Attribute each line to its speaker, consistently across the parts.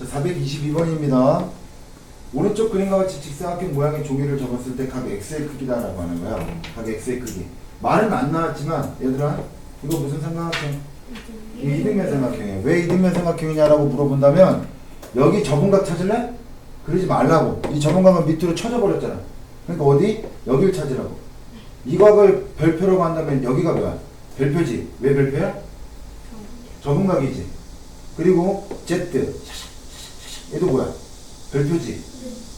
Speaker 1: 자, 422번입니다. 오른쪽 그림과 같이 직사각형 모양의 종이를 접었을 때 각 x의 크기다라고 하는 거야. 각 x의 크기. 말은 안 나왔지만 얘들아 이거 무슨 삼각형? 이 이등변 삼각형이에요. 왜 이등변 삼각형이냐라고 물어본다면 여기 접은각 찾을래? 그러지 말라고. 이 접은각은 밑으로 쳐져 버렸잖아. 그러니까 어디? 여기를 찾으라고. 이 각을 별표라고 한다면 여기가 뭐야? 별표지. 왜 별표야? 접은각이지. 그리고 Z. 얘도 뭐야? 별표지.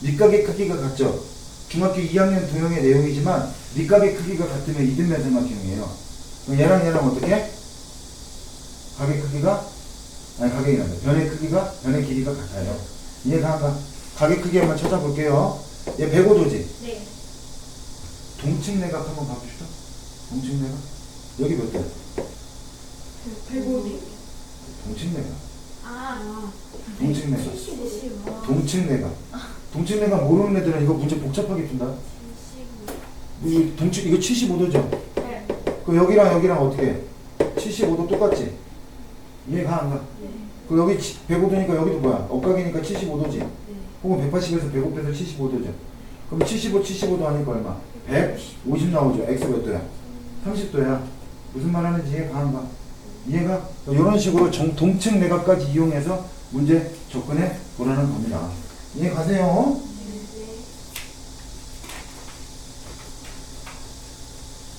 Speaker 1: 밑각의 크기가 같죠? 중학교 2학년 도형의 내용이지만 밑각의 크기가 같으면 이등변 삼각형이에요. 그럼 얘랑 얘랑 어떻게? 각의 크기가 아니 각의 이란다. 변의 크기가 변의 길이가 같아요. 이해가 안 가? 각의 크기 한번 찾아볼게요. 얘 105도지.
Speaker 2: 네.
Speaker 1: 동측 내각 한번 봐봅시다. 동측 내각. 여기 몇 대?
Speaker 2: 105도.
Speaker 1: 동측 내각.
Speaker 2: 아,
Speaker 1: 동측 내각.
Speaker 2: 75.
Speaker 1: 동측 내각. 동측 내각 모르는 애들은 이거 문제 복잡하게 푼다. 이 동측 이거 75도죠.
Speaker 2: 네.
Speaker 1: 그 여기랑 여기랑 어떻게? 해? 75도 똑같지? 이해가 안 가? 그 여기 105도니까 여기도 뭐야? 억각이니까 75도지. 혹은 180에서 105에서 75도죠. 그럼 75, 75도 하니까 얼마? 150 나오죠. x 몇 도야? 30도야. 무슨 말 하는지 이해가 안 가? 이해가? 이런 식으로 정, 동측 내각까지 이용해서 문제 접근해 보라는 겁니다. 이해 가세요?